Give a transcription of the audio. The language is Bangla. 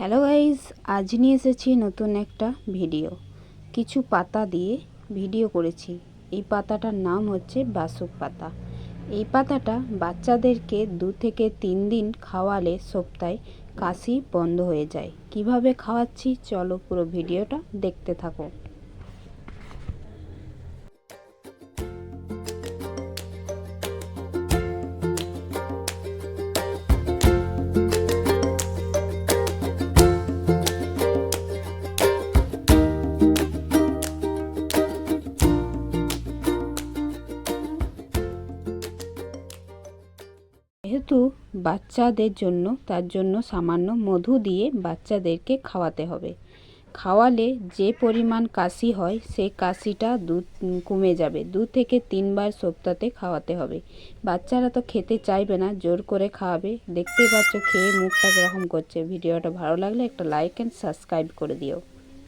হ্যালো গাইজ আজ নিয়ে এসেছি নতুন একটা ভিডিও। কিছু পাতা দিয়ে ভিডিও করেছি। এই পাতাটার নাম হচ্ছে বাসক পাতা। এই পাতাটা বাচ্চাদেরকে দু থেকে তিন দিন খাওয়ালে সপ্তাহে কাশি বন্ধ হয়ে যায়। কীভাবে খাওয়াচ্ছি? চলো পুরো ভিডিওটা দেখতে থাকো। যেহেতু বাচ্চাদের জন্য, তার জন্য সামান্য মধু দিয়ে বাচ্চাদেরকে খাওয়াতে হবে। খাওয়ালে যে পরিমাণ কাশি হয় সেই কাশিটা দু, কমে যাবে। দু থেকে তিনবার সপ্তাহে খাওয়াতে হবে। বাচ্চারা তো খেতে চাইবে না, জোর করে খাওয়াবে। দেখতেই পাচ্ছ, খেয়ে মুখটা কীরকম করছে। ভিডিওটা ভালো লাগলে একটা লাইক অ্যান্ড সাবস্ক্রাইব করে দিও।